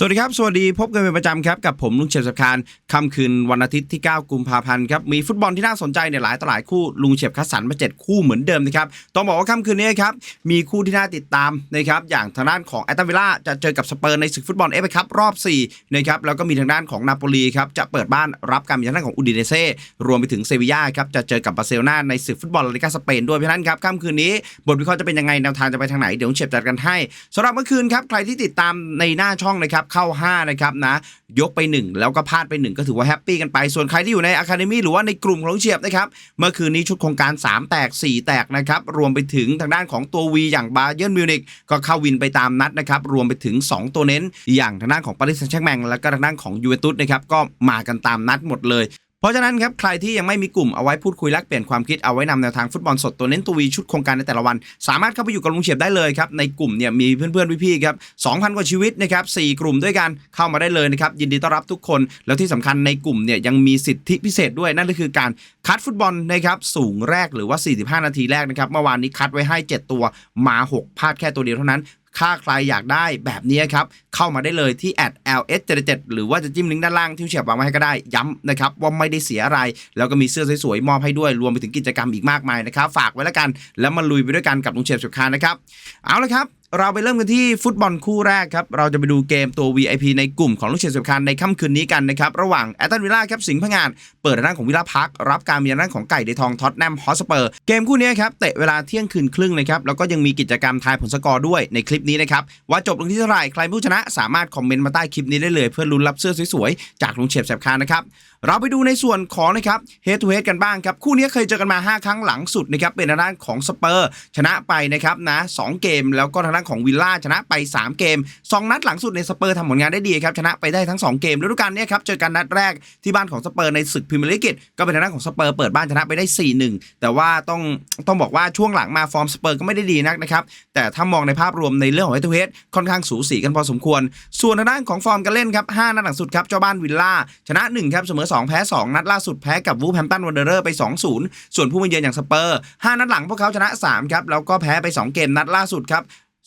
สวัสดีครับ สวัสดีพบกันเป็นประจำครับ กับผมลุงเฉียบสักคารค่ำคืนวันอาทิตย์ที่ 9 กุมภาพันธ์ครับ มีฟุตบอลที่น่าสนใจเนี่ยหลายต่อหลายคู่ลุงเฉียบคัดสรรมา 7 คู่เหมือนเดิมนะครับ ต้องบอกว่าค่ำคืนนี้ครับ มีคู่ที่น่าติดตามนะครับ อย่างทางด้านของแอตตันวิลล่าจะเจอกับสเปอร์ในศึกฟุตบอลเอฟเอคัพรอบ4นะครับ แล้วก็มีทางด้านของนาโปลีครับ จะเปิดบ้านรับการมีทางด้านของอูดิเนเซ่ รวมไปถึงเซบีย่าครับ จะเจอกับบาร์เซโลนาในศึกฟุตบอลลาลิกาสเปนด้วยเพราะนั้นครับค่ำคืนนี้บทวิเคราะห์จะเป็นยังไงแนวทางจะไปทางไหนเดี๋ยวลุงเฉียบจัดกันให้สำหรับเมื่อคืนครับใครที่ติดตามในหน้าช่องนะครับเข้า 5 นะครับนะยกไป 1 แล้วก็พลาดไป 1 ก็ถือว่าแฮปปี้กันไป ส่วนใครที่อยู่ในอะคาเดมี่หรือว่าในกลุ่มของลุงเฉียบนะครับเมื่อคืนนี้ชุดโครงการ 3 แตก 4 แตกนะครับรวมไปถึงทางด้านของตัววีอย่างบาเยิร์นมิวนิกก็เข้าวินไปตามนัดนะครับรวมไปถึง 2 ตัวเน้น อย่างทางด้านของปารีสแซงต์แชร์แมงและก็ทางด้านของยูเวนตุสนะครับก็มากันตามนัดหมดเลย เพราะฉะนั้นครับใครที่ยังไม่มีกลุ่มเอาไว้พูดคุยแลกเปลี่ยนความคิดเอาไว้นำแนวทางฟุตบอลสดตัวเน้นตัววีชุดโครงการในแต่ละวัน สามารถเข้าไปอยู่กับลุงเฉียบได้เลยครับในกลุ่มเนี่ยมีเพื่อนๆพี่ๆครับ2,000 กว่าชีวิตนะครับ4กลุ่มด้วยกันเข้ามาได้เลยนะครับยินดีต้อนรับทุกคน แล้วที่สำคัญในกลุ่มเนี่ยยังมีสิทธิพิเศษด้วยนั่นก็คือการคัดฟุตบอลนะครับสูงแรกหรือว่า 45 นาทีแรกนะครับเมื่อวานนี้คัดไว้ให้ 7 ตัวมา 6พลาดแค่ตัวเดียวเท่านั้น ถ้าใครอยากได้แบบนี้ครับ เข้ามาได้เลยที่ ls 7 7หรือว่าจะจิ้มลิงก์ด้านล่างที่เฉียบวางไว้ให้ก็ได้ย้ำนะครับว่าไม่ได้เสียอะไร แล้วก็มีเสื้อสวยๆมอบให้ด้วยรวมไปถึงกิจกรรมอีกมากมายนะครับ ฝากไว้แล้วกัน แล้วมาลุยไปด้วยกันกับลุงเฉียบสุขคานนะครับ เอาละครับ เราไปเริ่มกันที่ฟุตบอลคู่แรกครับ เราจะไปดูเกมตัว VIP ในกลุ่มของลูกเชียร์สุขานในค่ำคืนนี้กันนะครับ ระหว่างแอตตันวิลล่าครับสิงห์พงาน เปิดทางด้าของวิลล่าพัก รับการมีทางด้าของไก่เดทองท็อตแนมฮอสเปอร์ เกมคู่นี้ครับ เตะเวลาเที่ยงคืนครึ่งนะครับ แล้วก็ยังมีกิจกรรมทายผลสกอร์ด้วยในคลิปนี้นะครับ ว่าจบลงที่เท่าไหร่ใครผู้ชนะ สามารถคอมเมนต์มาใต้คลิปนี้ได้เลยเพื่อลุ้นรับเสื้อสวยๆจากลุงเฉียบแสบคานนะครับเราไปดูในส่วนของนะครับเฮด o ูเฮดกันบ้างครับ คู่นี้เคยเจอกันมา 5 ครั้งหลังสุดนะครับเป็นทางด้านของสเปอร์ชนะไปนะครับนะสเกมแล้วก็ทางด้านของวิลล่าชนะไป 3 เกม 2 นัดหลังสุดในสเปอร์ทำผลงานได้ดีครับชนะไปได้ทั้ง 2 เกมฤดูกาลนี้ครับเจอกันนัดแรกที่บ้านของสเปอร์ในศึกพรีเมียร์ลีกก็เป็นทางด้านของสเปอร์เปิดบ้านชนะไปได้ 4-1 แต่ว่าต้องต้องบอกว่าช่วงหลังมาฟอร์มสเปอร์ก็ไม่ได้ดีนักนะครับแต่ถ้ามองในภาพรวมในเรื่องของเฮด o ูเฮดค่อนข้างสูสีกันพอสมควร ส่วนทางด้านของฟอร์มการเล่นครับ5นัดหลังสุดครับเจ้าบ้านวิลล่าชนะ1ครับเสมอ 2 แพ้ 2 นัดล่าสุดแพ้กับวูแฮมป์ตันวันเดอร์ไป 2-0 ส่วนผู้มาเยือนอย่างสเปอร์5นัดหลังพวกเขาชนะ3ครับแล้วก็แพ้ไป 2 เกมนัดล่าสุดครับ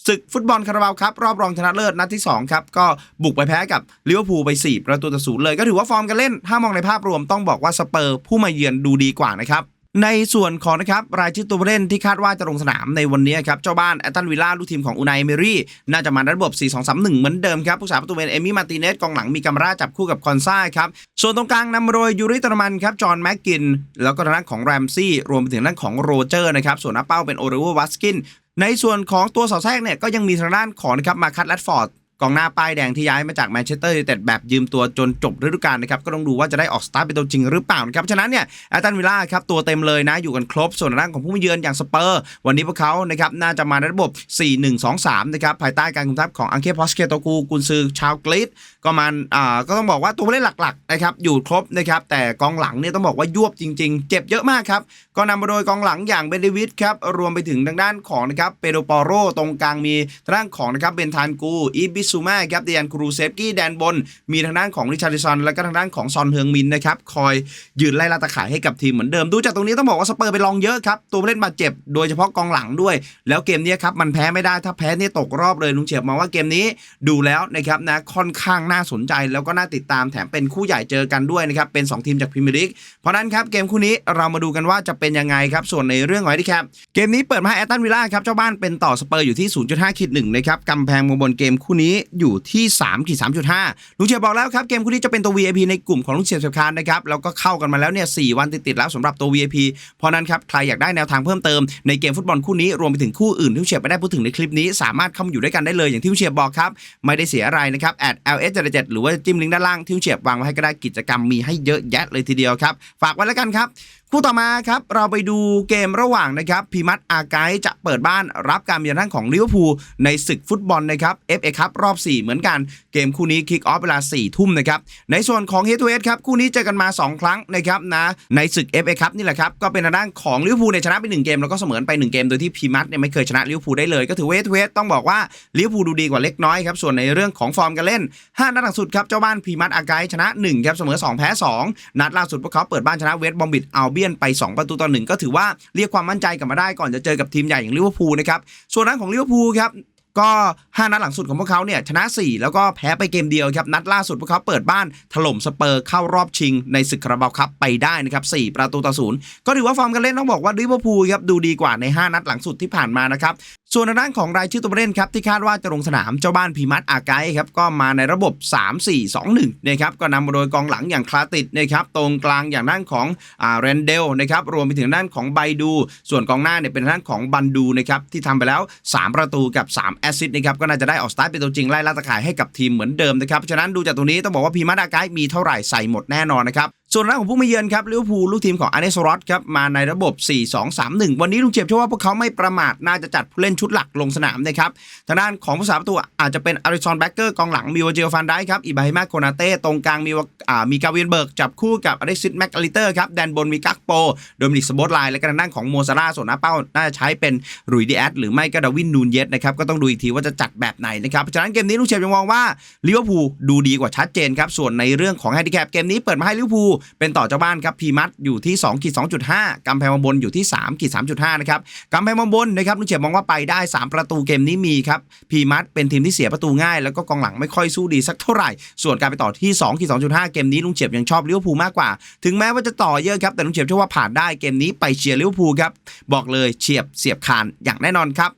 ศึกฟุตบอลคาราบาวครับรอบรองชนะเลิศนัดที่ 2 ครับ ก็บุกไปแพ้กับลิเวอร์พูลไป 4 ประตูต่อศูนย์เลย ก็ถือว่าฟอร์มการเล่น ถ้ามองในภาพรวมต้องบอกว่าสเปอร์ผู้มาเยือนดูดีกว่านะครับในส่วนของนะครับรายชื่อตัวผู้เล่นที่คาดว่าจะลงสนามในวันนี้ครับเจ้าบ้านแอตตันวิลล่าลูกทีมของอูนายเมรี่ น่าจะมาระบบ 4-2-3-1 เหมือนเดิมครับผู้สาประตูเป็นเอมี่มาร์ติเนสกองหลังมีกัมราจับคู่กับคอนซ่าครับส่วนตรงกลางนำมโดยยูริตรมันครับจอห์นแม็กกิน แล้วก็ทางด้านของแรมซี่รวมไปถึงด้านของโรเจอร์นะครับส่วนหน้าเป้าเป็นโอเรเวอร์วัสกิน ในส่วนของตัวเสาแทรกเนี่ยก็ยังมีทางด้านของนะครับมาคัตแรดฟอร์ด กองหน้าป้ายแดงที่ย้ายมาจากแมนเชสเตอร์ยูไนเต็ดแบบยืมตัวจนจบฤดูกาลนะครับก็ต้องดูว่าจะได้ออกสตาร์ทเป็นตัวจริงหรือเปล่านะครับฉะนั้นเนี่ยแอตตันวิลล่าครับตัวเต็มเลยนะอยู่กันครบส่วนทางด้านของผู้มาเยือนอย่างสเปอร์ วันนี้พวกเขานะครับน่าจะมาในระบบ 4-1-2-3 นะครับภายใต้การคุมทัพของอังเคพอสเคโตกูกุนซือชาวกรีซก็มันอ่าก็ต้องบอกว่าตัวผู้เล่นหลักๆนะครับอยู่ครบนะครับแต่กองหลังเนี่ยต้องบอกว่ายวบจริง ๆ เจ็บเยอะมากครับก็นำมาโดยกองหลังอย่างเบนเดวิดครับรวมไปถึงทางด้านของนะครับเปโดปอโรตรงกลางมีทางด้านของนะครับเบนทานกูอีบิซูมาครับเดียนครูเซฟกี้แดนบน มีทางด้านของริชาร์ดิสันแล้วก็ทางด้านของซอนเฮืองมินนะครับคอยยืนไล่ล่าตะข่ายให้กับทีมเหมือนเดิมดูจากตรงนี้ต้องบอกว่าสเปอร์ไปลองเยอะครับตัวผู้เล่นบาดเจ็บโดยเฉพาะกองหลังด้วย แล้วเกมนี้ครับมันแพ้ไม่ได้ถ้าแพ้นี่ตกรอบเลยลุงเฉียบมองว่าเกมนี้ดูแล้วนะครับนะค่อนข้างน่าสนใจแล้วก็น่าติดตามแถมเป็นคู่ใหญ่เจอกันด้วยนะครับเป็น 2 ทีมจากพรีเมียร์ลีกเพราะนั้นครับเกมคู่นี้เรามาดูกันว่าจะเป็นยังไงครับส่วนในเรื่องของไอ้ที่ครับเกมนี้เปิดมาแอตตันวิลล่าครับเจ้าบ้านเป็นต่อสเปอร์อยู่ที่ 0.5ขีด1นะครับกำแพงบนเกมคู่นี้อยู่ที่3ขีด3.5ลุงเฉียบบอกแล้วครับเกมคู่นี้จะเป็นตัว VIP ในกลุ่มของลุงเฉียบเฉียบคานนะครับแล้วก็เข้ากันมาแล้วเนี่ยสวันติดๆแล้วสำหรับตัว VIP เพราะนั้นครับใครอยากได้แนวทางเพิ่มเติมในเกมฟุตบอลคู่นี้รวมไปถึงคู่อื่นที่ลุงเฉียบไม่ได้พูดถึงในคลิปนี้ สามารถเข้ามาอยู่ด้วยกันได้เลยอย่างที่ลุงเฉียบบอกครับไม่ได้เสียอะไรนะครับ ls 7หรือว่าจิ้มลิงก์ด้านล่างที่ลุงเฉียบวางไว้ให้ก็ได้กิจกรรมมีให้เยอะแยะเลยทีเดียวครับฝากไว้แล้วกันครับ คู่ต่อมาครับเราไปดูเกมระหว่างนะครับพีมัตอาไกจะเปิดบ้านรับการเยือนทั้งของลิเวอร์พูลในศึกฟุตบอลนะครับ FA คัพรอบ 4 เหมือนกันเกมคู่นี้คิกออฟเวลา 4 ทุ่มนะครับ ในส่วนของเฮทูเอสครับคู่นี้เจอกันมา 2 ครั้งนะครับนะในศึก FA คัพนี่แหละครับ ก็เป็นทางด้านของลิเวอร์พูลเนี่ยชนะไป 1 เกม แล้วก็เสมอไป 1 เกมโดยที่พีมัตเนี่ยไม่เคยชนะลิเวอร์พูลได้เลยก็ถือว่าเฮทเอสต้องบอกว่าลิเวอร์พูลดูดีกว่าเล็กน้อยครับส่วนในเรื่องของฟอร์มการเล่น5นัดหลังสุดครับเจ้าบ้านพีมัตอาไกชนะ1ครับเสมอ2แพ้2นัดล่าสุดพวกเขาเปิดบ้านชนะเวสบอมบิดอัลเบียนไป 2 ประตูต่อหนึ่งก็ถือว่าเรียกความมั่นใจกลับมาได้ก่อนจะเจอกับทีมใหญ่อย่างลิเวอร์พูลนะครับส่วนด้านของลิเวอร์พูลครับ ก็ 5 นัดหลังสุดของพวกเขาเนี่ยชนะ 4 แล้วก็แพ้ไปเกมเดียวครับ นัดล่าสุดพวกเขาเปิดบ้านถล่มสเปอร์เข้ารอบชิงในศึกคาราบาวคัพไปได้นะครับ 4 ประตูต่อศูนย์ก็ถือว่าฟอร์มการเล่นต้องบอกว่าลิเวอร์พูลครับดูดีกว่าใน 5 นัดหลังสุดที่ผ่านมานะครับส่วนทางด้านของรายชื่อตัวผู้เล่นครับที่คาดว่าจะลงสนามเจ้าบ้านพีมัตอาไกครับก็มาในระบบ 3-4-2-1นะครับก็นำมาโดยกองหลังอย่างคลาติดนะครับตรงกลางอย่างด้านของอ่าเรนเดลนะครับรวมไปถึงด้านของไบดู ส่วนกองหน้าเนี่ยเป็นด้านของบันดูนะครับที่ทำไปแล้ว 3 ประตูกับ 3แอซิดนะครับก็น่าจะได้ออกสตาร์ทเป็นตัวจริงไล่ล่าตะข่ายให้กับทีมเหมือนเดิมนะครับเพราะฉะนั้นดูจากตรงนี้ต้องบอกว่าพีมาดากาไกมีเท่าไหร่ใส่หมดแน่นอนนะครับ ส่วนด้านของผู้มาเยือนครับลิเวอร์พูลลูกทีมของอาร์เนสรอตครับมาในระบบ 4-2-3-1 วันนี้ลุงเจ็บเชื่อว่าพวกเขาไม่ประมาทน่าจะจัดผู้เล่นชุดหลักลงสนามนะครับทางด้านของผู้สาประตูอาจจะเป็นอาริซอนแบ็กเกอร์กองหลังมีวาเจลฟันได้ครับอิบาฮิมาโคนาเต้ตรงกลางมีว่ามีกาเวียนเบิร์กจับคู่กับอเล็กซิสแม็กอลิเตอร์ครับแดนบนมีกักโปโดมินิกสโบอตไลน์และก็ทางด้านของโมซาร่าส่วนหน้าเป้าน่าจะใช้เป็นรุยดีแอดหรือไม่ก็ดาวินนูนเยสนะครับก็ต้องดูอีกทีว่าจะจัดแบบไหนนะครับฉะนั้นเกมนี้ลุงเชฟยังมองว่าลิเวอร์พูลดูดีกว่าชัดเจนครับส่วนในเรื่องของแฮนดิแคปเกมนี้เปิดมาให้ลิเวอร์พูลเป็นต่อเจ้าบ้านครับพีมัดอยู่ที่2ขีด2.5กำแพงมาบนอยู่ที่3ขีด3.5นะครับกำแพงมาบนนะครับลุงเชฟมองว่าไปได้ 3 ประตูเกมนี้มีครับพีมัดเป็นทีมที่เสียประตูง่าย แล้วก็กองหลังไม่ค่อยสู้ดีสักเท่าไหร่ ส่วนการไปต่อที่2ขีด2.5 เกมนี้ลุงเจ็บยังชอบลิเวอร์พูลมากกว่า ถึงแม้ว่าจะต่อเยอะครับแต่ลุงเจ็บเชื่อว่าผ่านได้เกมนี้ไปเชียร์ลิเวอร์พูลครับบอกเลยเฉียบเสียบคานอย่างแน่นอนครับ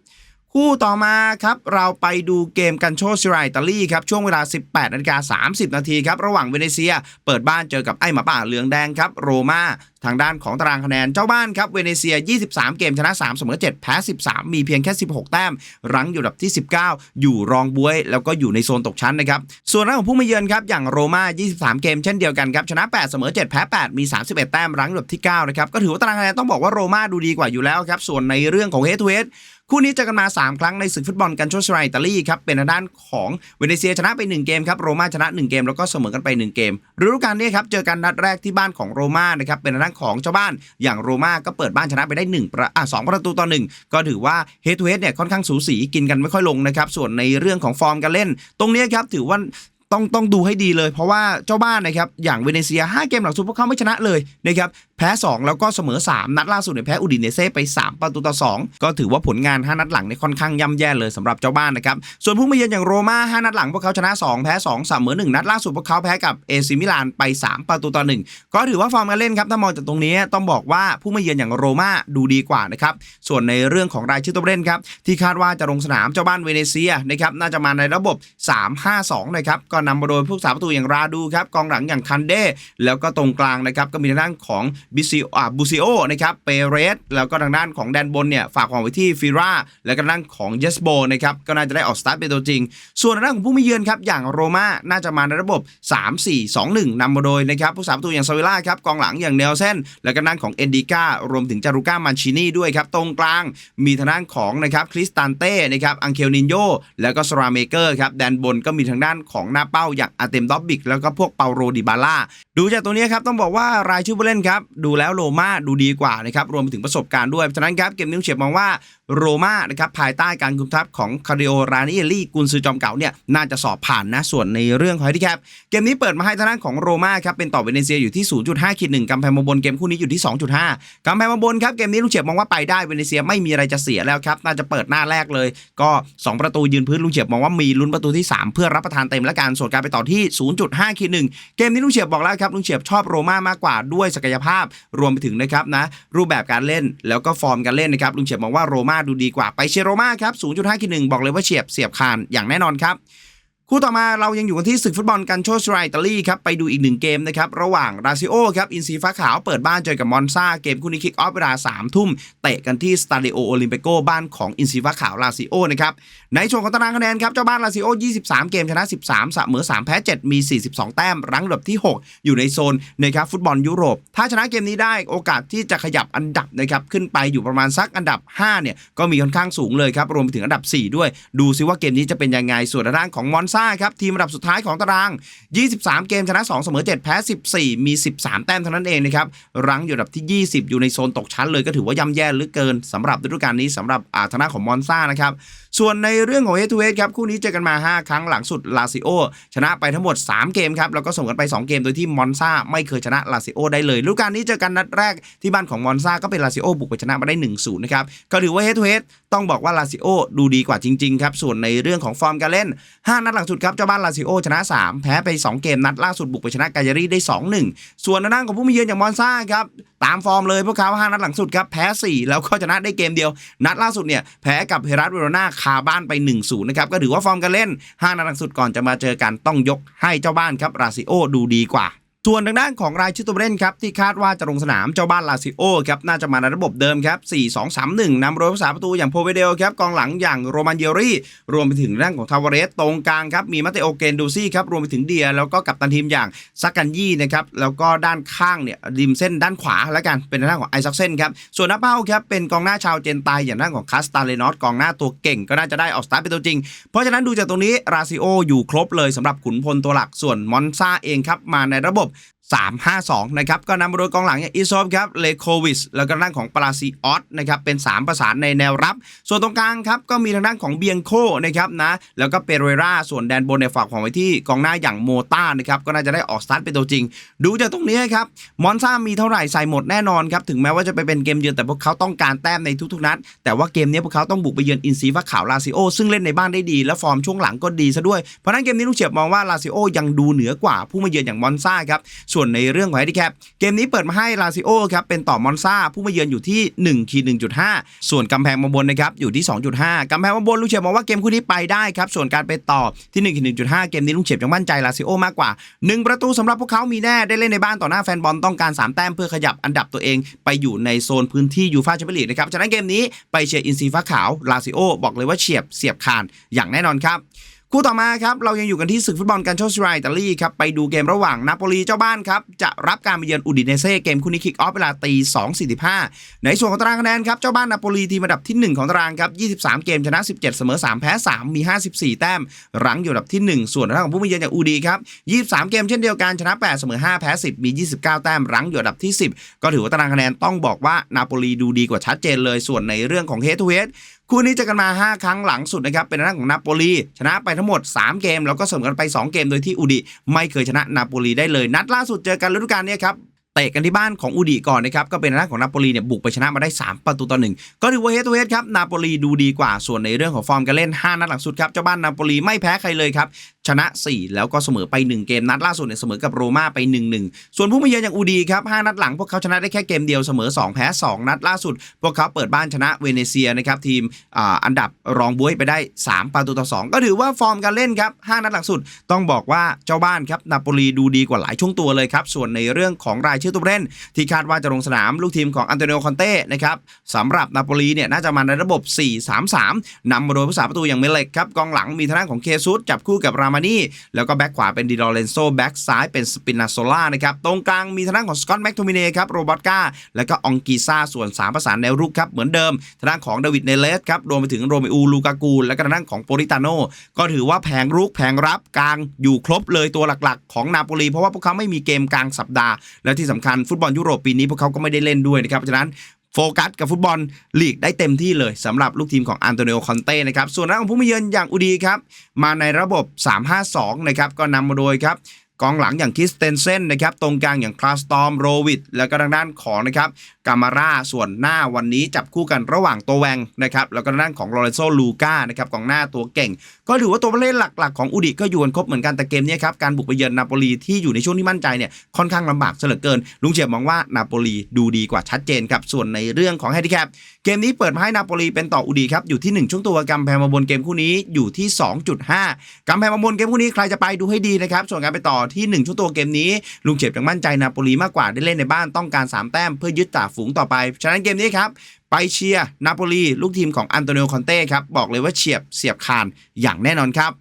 คู่ต่อมาครับเราไปดูเกมกันโชซิราอิตาลีครับช่วงเวลา 18นาฬิกา30 นาทีครับระหว่างเวเนเซีย เปิดบ้านเจอกับไอ้หมาป่าเหลืองแดงครับโรมาทางด้านของตารางคะแนนเจ้าบ้านครับเวเนเซีย 23 เกมชนะ 3 เสมอ 7 แพ้ 13 มีเพียงแค่ 16 แต้ม รั้งอยู่ดับที่ 19 อยู่รองบวย แล้วก็อยู่ในโซนตกชั้นนะครับ ส่วนด้านของผู้มาเยือนครับ อย่างโรมา23 เกมเช่นเดียวกันครับ ชนะ 8 เสมอ 7 แพ้ 8 มี 31 แต้ม รั้งอยู่ดับที่ 9 นะครับ ก็ถือว่าตารางคะแนนต้องบอกว่าโรมาดูดีกว่าอยู่แล้วครับ ส่วนในเรื่องของเฮดทูเฮด คู่นี้เจอกันมา 3 ครั้งในศึกฟุตบอลกันโชสไรอิตาลีครับเป็นทางด้านของเวเนเซียชนะไป 1 เกมครับโรม่าชนะ 1 เกมแล้วก็เสมอกันไป 1 เกมฤดูกาลนี้ครับเจอกันนัดแรกที่บ้านของโรม่านะครับเป็นทางด้านของเจ้าบ้านอย่างโรม่าก็เปิดบ้านชนะไปได้1ประอะ2ประตูต่อ1ก็ถือว่าเฮดทูเฮดเนี่ยค่อนข้างสูสีกินกันไม่ค่อยลงนะครับส่วนในเรื่องของฟอร์มการเล่น ตรงนี้ครับถือว่า ต้องต้องดูให้ดีเลย เพราะว่าเจ้าบ้านนะครับอย่างเวเนเซีย 5 เกมหลังสุดพวกเขาไม่ชนะเลยนะครับแพ้ 2 แล้วก็เสมอ 3 นัดล่าสุดเนี่ยแพ้อุดินเนเซ่ไป 3 ประตูต่อ 2 ก็ถือว่าผลงาน 5 นัดหลังเนี่ยค่อนข้างย่ำแย่เลยสำหรับเจ้าบ้านนะครับส่วนผู้มาเยือนอย่างโรม่า 5 นัดหลังพวกเขาชนะ 2 แพ้2เสมอ 1 นัดล่าสุดพวกเขาแพ้กับเอซิมิลานไป 3 ประตูต่อ 1 ก็ถือว่าฟอร์มการเล่นครับถ้ามองจากตรงนี้ต้องบอกว่าผู้มาเยือนอย่างโรม่าดูดีกว่านะครับส่วนในเรื่องของรายชื่อตัวเล่นครับที่คาดว่าจะลงสนามเจ้าบ้านเวเนเซียนะครับน่าจะมาในระบบ 3-5-2นะครับก็นำมาโดยผู้สาประตูอย่างราดูครับกองหลังอย่างคันเดแล้วก็ตรงกลางนะครับก็มีทางด้านของบิซิอ่าบูซิโอนะครับเปเรสแล้วก็ทางด้านของแดนบนเนี่ยฝากความไว้ที่ฟิราแล้วก็ทางด้านของเยสโบนะครับก็น่าจะได้ออกสตาร์ทเป็นตัวจริง ส่วนทางด้านของผู้มาเยือนครับอย่างโรม่าน่าจะมาในระบบ 3-4-2-1นำมาโดยนะครับผู้สาประตูอย่างซาวิล่าครับกองหลังอย่างเนลเซนแล้วก็ด้านของเอนดิก้ารวมถึงจารุก้ามันชินีด้วยครับตรงกลางมีทางด้านของนะครับคริสตันเต้นะครับอังเคลนินโยแล้วก็สราเมเกอร์ครับแดนบนก็มีทางด้านของน้าเป้าอย่างอาเตมดอบบิกแล้วก็พวกเปาโรดิบาล่าดูจากตัวนี้ครับต้องบอกว่ารายชื่อผู้เล่นครับดูแล้วโรม่าดูดีกว่านะครับรวมไปถึงประสบการณ์ด้วยฉะนั้นครับเกมนี้เฉียบมองว่าโรม่านะครับภายใต้การคุมทัพของคาริโอรานิเอลี่กุนซือจอมเก่าเนี่ยน่าจะสอบผ่านนะส่วนในเรื่องของที่แคปเกมนี้เปิดมาให้ทางด้านของโรม่าครับเป็นต่อเวเนเซียอยู่ที่ 0.5ขีดหนึ่งกำแพงมาบนเกมคู่นี้อยู่ที่ 2.5กำแพงมาบนครับเกมนี้ลุงเฉียบมองว่าไปได้เวเนเซียไม่มีอะไรจะเสียแล้วครับน่าจะเปิดหน้าแรกเลย ก็ 2 ประตูยืนพื้นลุงเฉียบมองว่ามีลุ้นประตูที่ 3 เพื่อรับประทานเต็มและการสวนการไปต่อที่ 0.5ขีดหนึ่งเกมนี้ลุงเฉียบบอกแล้วครับลุงเฉียบชอบโรม่ามากกว่าด้วยศักยภาพรวมไปถึงนะครับนะรูปแบบการเล่นแล้วก็ฟอร์มการเล่นนะครับลุงเฉียบมองว่าโรม่าดูดีกว่าไปเชียร์โรม่าครับ0.5ขีดหนึ่งบอกเลยว่าเฉียบเสียบคานอย่างแน่นอนครับ คู่ต่อมาเรายังอยู่กันที่ศึกฟุตบอลกันโชสไรอิตาลีครับไปดูอีกหนึ่งเกมนะครับระหว่างราซิโอครับอินซีฟ้าขาวเปิดบ้านเจอกับมอนซาเกมคู่นี้คิกออฟเวลา3ทุ่มเตะกันที่สตาดิโอโอลิมปิโกบ้านของอินซีฟ้าขาวราซิโอนะครับในช่วงของตารางคะแนนครับเจ้าบ้านราซิโอ 23 เกมชนะ 13 เสมอ 3 แพ้ 7 มี 42 แต้มรั้งอันดับที่ 6 อยู่ในโซนนะครับฟุตบอลยุโรป ถ้าชนะเกมนี้ได้โอกาสที่จะขยับอันดับนะครับขึ้นไปอยู่ประมาณสักอันดับ5เนี่ยก็มีค่อนข้างสูงเลยครับรวมไปถึงอันดับ 4 ด้วย ดูซิว่าเกมนี้จะเป็นยังไงส่วนด้านของมอนซาครับทีมอันดับสุดท้ายของตาราง 23 เกมชนะ 2 เสมอ 7 แพ้ 14 มี 13 แต้มเท่านั้นเองนะครับรั้งอยู่อันดับที่ 20 อยู่ในโซนตกชั้นเลยก็ถือว่าย่ำแย่เหลือเกินสำหรับฤดูกาลนี้สำหรับอาธนาของมอนซ่านะครับ ส่วนในเรื่องของ head to h ครับคู่นี้เจอกันมา 5 ครั้งหลังสุดลาซิโอชนะไปทั้งหมด 3 เกมครับแล้วก็ส่งกันไป 2 เกมโดยที่มอนซาไม่เคยชนะลาซิโอได้เลยฤดูกาลนี้เจอกันนัดแรกที่บ้านของมอนซาก็เป็นลาซิโอบุกไปชนะมาได้1-0นะครับก็ถือว่า head to h ต้องบอกว่าลาซิโอดูดีกว่าจริงๆครับส่วนในเรื่องของฟอร์มการเล่น 5 นัดหลังสุดครับเจ้าบ้านลาซิโอชนะ 3 แพ้ไป 2 เกมนัดล่าสุดบุกไปชนะกายารีได้ 2-1 ส่วนทางด้านของผู้มาเยือนอย่างมอนซาครับตามฟอร์มเลยพวกเขา5นัดหลังสุดครับแพ้ 4 แล้วก็ชนะได้เกมเดียว นัดล่าสุดเนี่ยแพ้กับเฮรัสเวโรนาคาบ้านไป1-0นะครับก็ถือว่าฟอร์มการเล่น 5นัดหลังสุดก่อนจะมาเจอกันต้องยกให้เจ้าบ้านครับราซิโอดูดีกว่า ส่วนทางด้านของรายชื่อตัวเล่นครับที่คาดว่าจะลงสนามเจ้าบ้านลาซิโอครับน่าจะมาในระบบเดิมครับ 4-2-3-1นำโดยผู้สาประตูอย่างโพเวเดลครับกองหลังอย่างโรมันเยรี่ รวมไปถึงด้านของทาวเรสตรงกลางครับมีมาเตโอเกนดูซี่ครับรวมไปถึงเดีย แล้วก็กัปตันทีมอย่างซักกันยี่นะครับแล้วก็ด้านข้างเนี่ยริมเส้นด้านขวาแล้วกันเป็นด้านของไอซักเซนครับส่วนหน้าเป้าครับเป็นกองหน้าชาวเจนไตอย่างด้านของคาสตาเลนอสกองหน้าตัวเก่งก็น่าจะได้ออกสตาร์ทเป็นตัวจริง เพราะฉะนั้นดูจากตรงนี้ราซิโออยู่ครบเลยสำหรับขุนพลตัวหลักส่วนมอนซาเองครับมาในระบบ 3-5-2 นะครับ ก็นำมาโดยกองหลังอย่างอีซอฟครับเลโควิสแล้วก็ทางด้านของปราซิออสนะครับเป็น 3 ประสานในแนวรับ ส่วนตรงกลางครับก็มีทางด้านของเบียงโคนะครับนะแล้วก็เปโรเราส่วนแดนบนในยฝากของไว้ที่กองหน้าอย่างโมต้านะครับก็น่าจะได้ออกสตาร์ทเป็นตัวจริง ดูจากตรงนี้ครับมอนซ่ามีเท่าไหร่ใส่หมดแน่นอนครับถึงแม้ว่าจะไปเป็นเกมเยือนแต่พวกเขาต้องการแต้มในทุกๆนัด แต่ว่าเกมนี้พวกเขาต้องบุกไปเยือนอินซีฟ้าขาวลาซิโอซึ่งเล่นในบ้านได้ดี และฟอร์มช่วงหลังก็ดีซะด้วยเพราะฉะนั้นเกมนี้ลูกเฉียบมองว่าลาซิโอยังดูเหนือกว่าผู้มาเยือนอย่างมอนซ่าครับส่วนในเรื่องของ h ฮ n ิแคปเกมนี้เปิดมาให้ลาซิโอครับเป็นต่อมอนซาผู้มาเยือนอยู่ที่1คีด1.5 ส่วนกำแพงมาบนนะครับอยู่ที่ 2.5กำแพงมาบนลูกเฉียบมองว่าเกมคู่นี้ไปได้ครับส่วนการไปต่อที่1คีด1.5 เกมนี้ลูกเฉียบยังมั่นใจลาซิโอมากกว่า 1 ประตูสำหรับพวกเขามีแน่ได้เล่นในบ้านต่อหน้าแฟนบอลต้องการ 3 แต้มเพื่อขยับอันดับตัวเอง ไปอยู่ในโซนพื้นที่ยูฟ่าแชมเปี้ยนลีกนะครับฉะนั้นเกมนี้ไปเชียร์อินซีฟ้าขาวลาซิโอบอกเลยว่าเฉียบเสียบคานอย่างแน่นอนครับ คู่ต่อมาครับเรายังอยู่กันที่ศึกฟุตบอลกันโชสไรอิตาลีครับไปดูเกมระหว่างนาโปลีเจ้าบ้านครับจะรับการมาเยือนอุดิเนเซ่เกมคู่นี้คิกออฟเวลาตี2.45 ในส่วนของตารางคะแนนครับเจ้าบ้านนาโปลีทีมอันดับที่ 1 ของตารางครับ23 เกมชนะ 17 เสมอ 3 แพ้ 3 มี 54 แต้มรั้งอยู่อันดับที่ 1 ส่วนทางของผู้มาเยือนอย่างอูดีครับ23 เกมเช่นเดียวกันชนะ8เสมอ5แพ้10 มี 29 แต้มรั้งอยู่อันดับที่ 10 ก็ถือว่าตารางคะแนนต้องบอกว่านาโปลีดูดีกว่าชัดเจนเลยส่วนในเรื่องของเฮดทูเฮดคู่นี้เจอกันมา 5 ครั้งหลังสุดนะครับเป็นทางด้าของนาโปลีชนะไปทั้งหมด 3 เกม แล้วก็เสมอกันไป 2 เกมโดยที่อูดิไม่เคยชนะนาโปลีได้เลย นัดล่าสุดเจอกันฤดูกาลนี้ครับเตะกันที่บ้านของอูดิก่อนนะครับ ก็เป็นทางด้าของนาโปลีเนี่ยบุกไปชนะมาได้ 3 ประตูต่อหนึ่งก็ถือว่าเฮดเฮดครับนาโปลีดูดีกว่าส่วนในเรื่องของฟอร์มการเล่น 5 นัดหลังสุดครับเจ้าบ้านนาโปลีไม่แพ้ใครเลยครับ ชนะ 4 แล้วก็เสมอไป 1 เกมนัดล่าสุดเนี่ยเสมอกับโรม่าไป 1-1 ส่วนผู้มาเยือนอย่างอูดีครับ5นัดหลังพวกเขาชนะได้แค่เกมเดียวเสมอ 2 แพ้ 2 นัดล่าสุด พวกเขาเปิดบ้านชนะเวเนเซียนะครับทีมอ,อันดับรองบุ้ยไปได้ 3 ประตูต่อ 2 ก็ถือว่าฟอร์มการเล่นครับ5นัดหลังสุดต้องบอกว่าเจ้าบ้านครับนาโปลีดูดีกว่าหลายช่วงตัวเลยครับส่วนในเรื่องของรายชื่อตัวเล่น ที่คาดว่าจะลงสนามลูกทีมของอันโตนิโอคอนเต้นะครับสำหรับนาโปลีเนี่ยน่าจะมาในระบบ 4-3-3นำมาโดยผู้สาประตูอย่างเมเล็กครับกองหลังมีทางด้านของเคซุสจับคู่กับรามานี่แล้วก็แบ็คขวาเป็นดิลอเรนโซแบ็คซ้ายเป็นสปินาโซล่านะครับตรงกลางมีทางด้านของสกอตแม็กโทมิเน่ครับโรบอตกาแล้วก็องกีซาส่วน3ประสานแนวรุกครับเหมือนเดิมทางด้านของเดวิดเนเลสครับรวมไปถึงโรเมอูลูกากูและก็ทางด้านของโปริตาโนก็ถือว่าแผงรุกแผงรับกลางอยู่ครบเลยตัวหลักๆ ของนาโปลีเพราะว่าพวกเขาไม่มีเกมกลางสัปดาห์ และที่สำคัญฟุตบอลยุโรปปีนี้พวกเขาก็ไม่ได้เล่นด้วยนะครับเพราะฉะนั้น โฟกัสกับฟุตบอลลีกได้เต็มที่เลยสำหรับลูกทีมของอันโตนิโอคอนเต้นะครับส่วนนักของผู้มาเยือนอย่างอูดีครับมาในระบบ 3-5-2นะครับก็นำมาโดยครับกองหลังอย่างคิสเตนเซนนะครับตรงกลางอย่างคลาสตอมโรวิดแล้วก็ทางด้านของนะครับกามาร่าส่วนหน้าวันนี้จับคู่กันระหว่างตัวแวงนะครับแล้วก็ทางด้านของโรเลโซลูก้านะครับกองหน้าตัวเก่ง ก็ถือว่าตัวผู้เล่นหลักๆของอูดิก็อยู่กันครบเหมือนกันแต่เกมนี้ครับการบุกไปเยือนนาโปลีที่อยู่ในช่วงที่มั่นใจเนี่ยค่อนข้างลำบากเสลือเกิน ลุงเฉียบมองว่านาโปลีดูดีกว่าชัดเจนครับส่วนในเรื่องของแฮนดิแคปเกมนี้เปิดมาให้นาโปลีเป็นต่ออูดีครับอยู่ที่ 1 ช่วงตัวกำแพงมาบนเกมคู่นี้อยู่ที่ 2.5กำแพงมาบนเกมคู่นี้ใครจะไปดูให้ดีนะครับส่วนการไปต่อที่ 1 ช่วงตัวเกมนี้ลุงเฉียบยังมั่นใจนาโปลีมากกว่าได้เล่นในบ้านต้องการ3แต้มเพื่อยึดจ่าฝูงต่อไป ฉะนั้นเกมนี้ครับ ไปเชียร์นาโปลีลูกทีมของอันโตนิโอคอนเต้ครับ บอกเลยว่าเฉียบเสียบคานอย่างแน่นอนครับ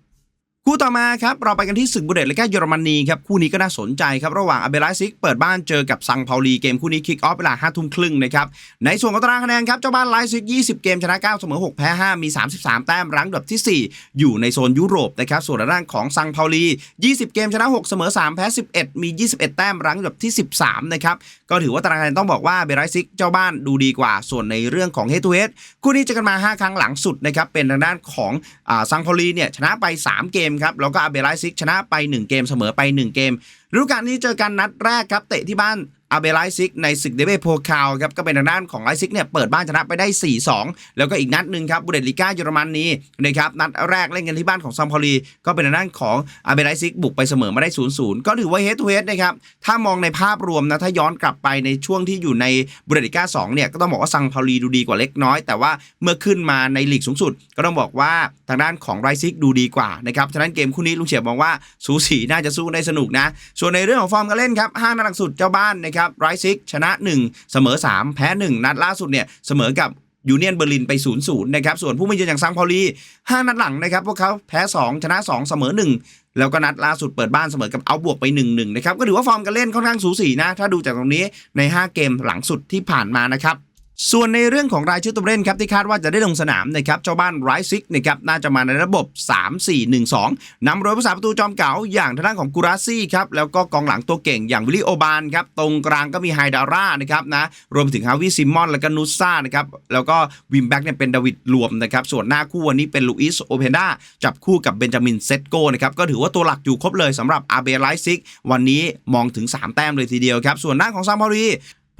คู่ต่อมาครับเราไปกันที่ศึกบุเดสและก็เยอรมนีครับคู่นี้ก็น่าสนใจครับระหว่างอเบลไลซิกเปิดบ้านเจอกับซังเปาลีเกมคู่นี้คิกออฟเวลาห้าทุ่มครึ่งนะครับในส่วนของตารางคะแนนครับเจ้าบ้านไลซิก20 เกมชนะ 9 เสมอ 6 แพ้ 5 มี 33 แต้มรั้งดับทีสี่4 อยู่ในโซนยุโรปนะครับส่วนทางด้านของซังเปาลี 20 เกมชนะ 6 เสมอ 3 แพ้ 11 มี 21 แต้มรั้งดับที่ 13 นะครับก็ถือว่าตารางคะแนนต้องบอกว่าเบลไลซิกเจ้าบ้านดูดีกว่า ส่วนในเรื่องของเฮดทูเฮดคู่นี้จะกันมา 5 ครั้งหลังสุดนะครับเป็นทางด้านของอซังเปาลีเนี่ยชนะไป 3 เกมครับ แล้วก็อาเบรไลซิกชนะไป 1 เกมเสมอไป 1 เกมฤดูกาลนี้เจอกันนัดแรกครับ เตะที่บ้าน อาเบไลซิกในศึกเดเบโพคาวครับก็เป็นทางด้านของไลซิกเนี่ยเปิดบ้านชนะไปได้ 4-2 แล้วก็อีกนัดหนึ่งครับบุเดลิก้าเยอรมนีนะครับนัดแรกเล่นกันที่บ้านของซัมพอลีก็เป็นทางด้านของอาเบไลซิกบุกไปเสมอมาได้ 0-0 ก็ถือว่าเฮดทูเฮดนะครับถ้ามองในภาพรวมนะถ้าย้อนกลับไปในช่วงที่อยู่ในบุเดลิก้า2เนี่ยก็ต้องบอกว่าซังพอลีดูดีกว่าเล็กน้อย แต่ว่าเมื่อขึ้นมาในลีกสูงสุด ก็ต้องบอกว่าทางด้านของไรซิกดูดีกว่านะครับฉะนั้นเกมคู่นี้ลุงเฉียบมองว่าสูสีน่าจะสู้ได้สนุกนะส่วนในเรื่องของฟอร์มการเล่นครับห้านัดหลังสุดเจ้าบ้านนะครับไรซิกชนะ 1 เสมอ 3 แพ้ 1 นัดล่าสุดเนี่ยเสมอกับยูเนียนเบอร์ลินไป 0-0 นะครับ ส่วนผู้มาเยือนอย่างซังพอลี 5 นัดหลังนะครับ พวกเขาแพ้ 2 ชนะ 2 เสมอ 1 แล้วก็นัดล่าสุดเปิดบ้านเสมอกับเอาบวกไป 1-1 นะครับ ก็ถือว่าฟอร์มการเล่นค่อนข้างสูสีนะ ถ้าดูจากตรงนี้ใน 5 เกมหลังสุดที่ผ่านมานะครับ ส่วนในเรื่องของรายชื่อตัวเล่นครับที่คาดว่าจะได้ลงสนามนะครับเจ้าบ้านไรซิกนะครับน่าจะมาในระบบ 3-4-1-2 นำโดยผู้สาประตูจอมเก๋าอย่างทางด้านของกูราซี่ครับแล้วก็กองหลังตัวเก่งอย่างวิลลี่โอบานครับตรงกลางก็มีไฮดาร่านะครับนะรวมถึงฮาวิซิมอน แล้วก็นูซ่านะครับแล้วก็วิมแบ็กเนี่ยเป็นดาวิดรวมนะครับส่วนหน้าคู่วันนี้เป็นลูอิสโอเพนดาจับคู่กับเบนจามินเซตโกนะครับก็ถือว่าตัวหลักอยู่ครบเลยสำหรับอาเบไลซิกวันนี้มองถึง 3 แต้มเลยทีเดียวครับส่วนหน้าของซัมพอรี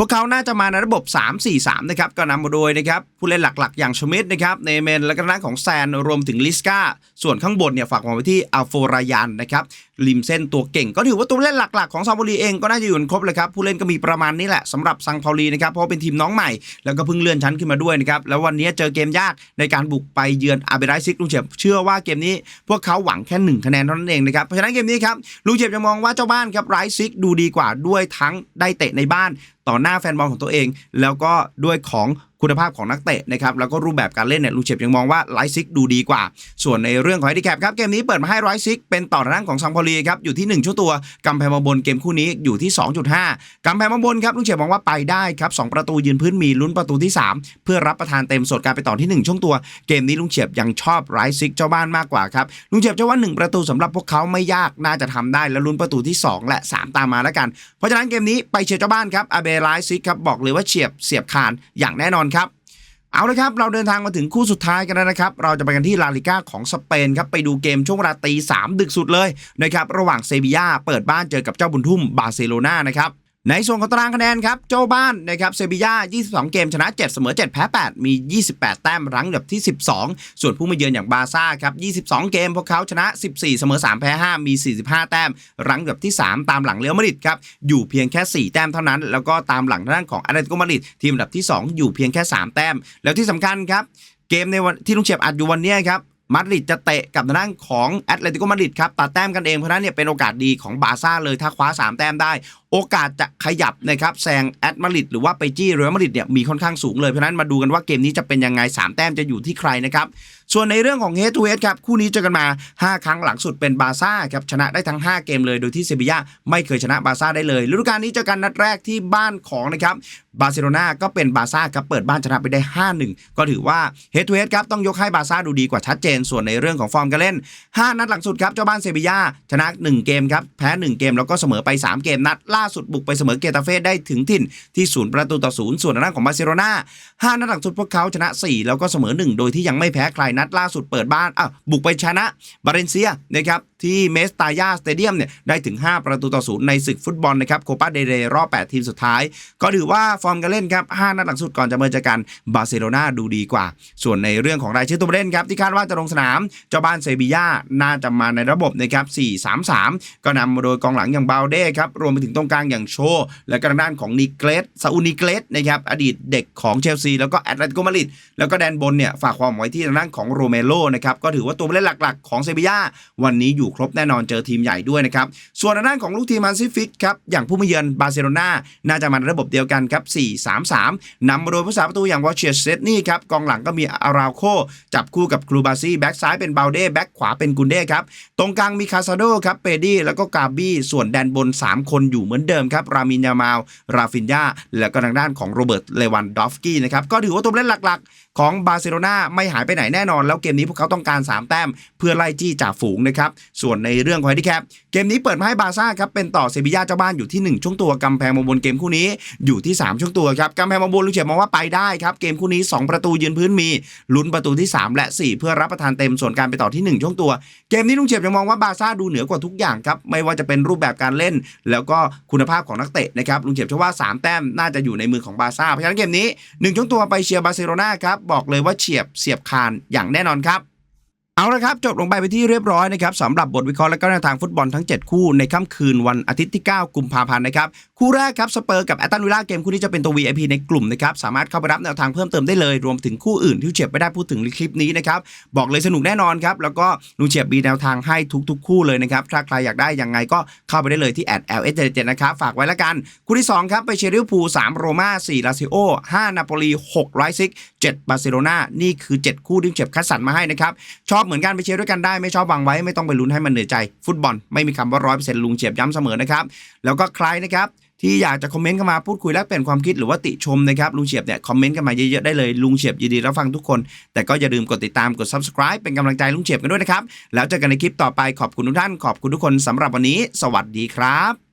วกเขาน่าจะมาในระบบ 3-4-3 นะครับ ก็นำมาโดยนะครับผู้เล่นหลักๆ อย่างชมิดนะครับ เนเมน และก็ทางด้านของแซน รวมถึงลิสกาส่วนข้างบนเนี่ยฝากมาไว้ที่อัลโฟรายันนะครับริมเส้นตัวเก่ง ก็ถือว่าตัวเล่นหลักๆ ของซาบุรีเองก็น่าจะอยู่ครบเลยครับ ผู้เล่นก็มีประมาณนี้แหละสำหรับซังพาลีนะครับ เพราะเป็นทีมน้องใหม่ แล้วก็เพิ่งเลื่อนชั้นขึ้นมาด้วยนะครับ แล้ววันนี้เจอเกมยากในการบุกไปเยือนอาเบไรซิกลุงเฉียบเชื่อว่าเกมนี้พวกเขาหวังแค่หนึ่งคะแนนเท่านั้นเองนะครับเพราะฉะนั้นเกมนี้ครับลุงเฉียบจะมองว่าเจ้าบ้านครับไรซิกดูดีกว่าด้วยทั้งได้เตะในบ้าน ต่อหน้าแฟนบอลของตัวเอง แล้วก็ด้วยของ คุณภาพของนักเตะนะครับแล้วก็รูปแบบการเล่นเนี่ยลูเชฟยังมองว่าไลซิกดูดีกว่า ส่วนในเรื่องของไฮดิแคปครับเกมนี้เปิดมาให้ไลซิกเป็นต่อทางด้านของซังพอลีครับอยู่ที่ 1ชั่วตัวกำแพงมาบนเกมคู่นี้อยู่ที่ 2.5กำแพงมาบนครับลุงเฉียบมองว่าไปได้ครับสองประตูยืนพื้นมีลุ้นประตูที่ 3 เพื่อรับประทานเต็มสดการไปต่อที่ 1 ช่วงตัว เกมนี้ลุงเฉียบยังชอบไรซิกเจ้าบ้านมากกว่าครับลุงเฉียบเชื่อว่า 1 ประตูสำหรับพวกเขาไม่ยากน่าจะทำได้แล้วลุ้นประตูที่ 2 และ 3 ตามมาแล้วกัน เพราะฉะนั้นเกมนี้ไปเชียร์เจ้าบ้านครับอาเบไลซิกครับบอกเลยว่าเฉียบเสียบคานอย่างแน่นอนครับ เอาละครับ เราเดินทางมาถึงคู่สุดท้ายกันแล้วนะครับ เราจะไปกันที่ลาลิก้าของสเปนครับ ไปดูเกมช่วงเวลาตีสามดึกสุดเลยนะครับ ระหว่างเซบีย่าเปิดบ้านเจอกับเจ้าบุญทุ่มบาร์เซโลนานะครับ ในส่วนของตารางคะแนนครับเจ้าบ้านนะครับเซบีย่า 22 เกมชนะ 7 เสมอ 7 แพ้ 8 มี 28 แต้มรั้งอันดับที่ 12 ส่วนผู้มาเยือนอย่างบาร์ซ่าครับ 22 เกมพวกเขาชนะ 14 เสมอ 3 แพ้ 5 มี 45 แต้มรั้งอันดับที่ 3 ตามหลังเรอัลมาดริดครับอยู่เพียงแค่ 4 แต้มเท่านั้น แล้วก็ตามหลังทางด้านของอาร์เตติโกมาดริดทีมอันดับที่ 2 อยู่เพียงแค่ 3 แต้ม แล้วที่สำคัญครับเกมในวันที่ลุงเฉียบอัดอยู่วันนี้ครับ มาดริดจะเตะกับทางด้านของแอตเลติโกมาดริดครับตัดแต้มกันเองเพราะนั้นเนี่ยเป็นโอกาสดีของบาร์ซ่าเลยถ้าคว้า 3 แต้มได้ โอกาสจะขยับนะครับแซงแอตมาดริดหรือว่าไปจี้เรอัลมาดริดเนี่ยมีค่อนข้างสูงเลยเพราะฉะนั้นมาดูกันว่าเกมนี้จะเป็นยังไง 3 แต้มจะอยู่ที่ใครนะครับส่วนในเรื่องของเฮทูเฮดครับคู่นี้เจอกันมา 5 ครั้งหลังสุดเป็นบาซ่าครับชนะได้ทั้ง 5 เกมเลยโดยที่เซบียาไม่เคยชนะบาซ่าได้เลยฤดูกาลนี้เจอกันนัดแรกที่บ้านของนะครับบาร์เซโลนาก็เป็นบาซ่าครับเปิดบ้านชนะไปได้ 5-1 ก็ถือว่าเฮดทูเฮดครับต้องยกให้บาซ่าดูดีกว่าชัดเจน ส่วนในเรื่องของฟอร์มการเล่น 5 นัดหลังสุดครับเจ้าบ้านเซบียาชนะ 1 เกมครับแพ้ 1 เกมแล้วก็เสมอไป 3 เกมนัดล่าสุดบุกไปเสมอเกตาเฟ่ได้ถึงถิ่นที่ศูนย์ประตูต่อศูนย์ส่วนทางด้านของบาร์เซโลนา5นัดหลังสุดพวกเขาชนะ 4 แล้วก็เสมอ 1 โดยที่ยังไม่แพ้ใครนัดล่าสุดเปิดบ้านอะบุกไปชนะบาเรนเซียนะครับที่เมสตายาสเตเดียมเนี่ยได้ถึง 5 ประตูต่อศูนย์ในศึกฟุตบอลนะครับโคปาเดเรรอบ 8 ทีมสุดท้าย ก็ถือว่าฟอร์มการเล่นครับ 5 นัดหลังสุดก่อนจะเมือจอกันบาร์เซโลนาดูดีกว่า ส่วนในเรื่องของรายชื่อตัวเล่นครับ ที่คาดว่าจะลงสนาม เจ้าบ้านเซบียาน่าจะมาในระบบนะครับ 4-3-3 ก็นำมาโดยกองหลังอย่างบาลเด้ครับ รวมไปถึงตรงกลางอย่างโช และก็ทางด้านของนิเกรสซาอูนิเกรสนะครับอดีตเด็กของเชลซีแล้วก็แอตเลติโกมาดริดแล้วก็แดนบนเนี่ยฝากความไว้ที่ทางด้านของของโรเมโรนะครับก็ถือว่าตัวผู้เล่นหลักๆ ของเซบีย่าวันนี้อยู่ครบแน่นอนเจอทีมใหญ่ด้วยนะครับส่วนด้านของลูกทีมมันซิฟิกครับอย่างผู้มาเยือนบาร์เซโลนาน่าจะมาในระบบเดียวกันครับ4-3-3นำมาโดยผู้สาประตูอย่างวอเชียเซตนี่ครับกองหลังก็มีอาราวโคจับคู่กับครูบาซี่แบ็กซ้ายเป็นบาลเด้แบ็กขวาเป็นกุนเด้ครับตรงกลางมีคาซาโดครับเปดี้แล้วก็กาบี้ส่วนแดนบน 3 คนอยู่เหมือนเดิมครับรามินยามาลราฟินยาแล้วก็ทางด้านของโรเบิร์ตเลวันดอฟกี้นะครับก็ถือว่าตัวเล่นหลักๆของบาร์เซโลนาไม่หายไปไหนแน่นอน แล้วเกมนี้พวกเขาต้องการ 3 แต้ม เพื่อไล่จี้จ่าฝูงนะครับ ส่วนในเรื่องของแฮนดิแคปเกมนี้เปิดมาให้บาร์ซ่าครับเป็นต่อเซบียาเจ้าบ้านอยู่ที่ 1 ช่วงตัวกำแพงมงบนเกมคู่นี้อยู่ที่ 3 ช่วงตัวครับกำแพงมงบนลูกเฉียบมองว่าไปได้ครับเกมคู่นี้ 2 ประตูยืนพื้นมีลุ้นประตูที่ 3 และ 4 เพื่อรับประทานเต็มส่วนการไปต่อที่ 1 ช่วงตัว เกมนี้ลุงเฉียบยังมองว่าบาร์ซ่าดูเหนือกว่าทุกอย่างครับไม่ว่าจะเป็นรูปแบบการเล่น แล้วก็คุณภาพของนักเตะนะครับลุงเฉียบเชื่อว่า 3 แต้มน่าจะอยู่ในมือของบาร์ซ่าเพราะฉะนั้นเกมนี้1ช่วงตัวไปเชียร์บาร์เซโลนาครับบอกเลยว่าเฉียบเสียบคานอย่างแน่นอนครับ เอาละครับ จบลงไปไปที่เรียบร้อยนะครับสำหรับบทวิเคราะห์และก็แนวทางฟุตบอลทั้ง 7 คู่ในค่ำคืนวันอาทิตย์ที่ 9 กุมภาพันธ์นะครับ คู่แรกครับสเปอร์กับแอตตันวิลล่าเกมคู่นี้จะเป็นตัว VIP ในกลุ่มนะครับสามารถเข้าไปรับแนวทางเพิ่มเติมได้เลย รวมถึงคู่อื่นที่เฉียบไม่ได้พูดถึงในคลิปนี้นะครับ บอกเลยสนุกแน่นอนครับ แล้วก็ลุงเฉียบมีแนวทางให้ทุกๆ คู่เลยนะครับถ้าใครอยากได้ยังไงก็เข้าไปได้เลยที่แอด LS 7นะครับฝากไว้ละกันคู่ที่2ครับไปเชียร์ลิเวอร์พูล3โรม่า4ลาซิโอ5นาโปลี6ไรซิก7บาร์เซโลนานี่คือ 7 คู่ที่ลุงเฉียบคัดสรรมาให้นะครับชอบเหมือนกันไปเชียร์ด้วยกันได้ไม่ชอบวางไว้ไม่ต้องไปลุ้นให้มันเหนื่อยใจ ฟุตบอลไม่มีคำว่าร้อยเปอร์เซ็นต์ลุงเฉียบย้ำเสมอนะครับแล้วก็ใครนะครับที่อยากจะคอมเมนต์เข้ามาพูดคุยแลกเปลี่ยนความคิดหรือว่าติชมนะครับลุงเฉียบเนี่ยคอมเมนต์กันมาเยอะๆได้เลยลุงเฉียบยินดีรับฟังทุกคน แต่ก็อย่าลืมกดติดตามกด subscribe เป็นกำลังใจลุงเฉียบกันด้วยนะครับแล้วเจอกันในคลิปต่อไปขอบคุณทุกท่านขอบคุณทุกคนสำหรับวันนี้ สวัสดีครับ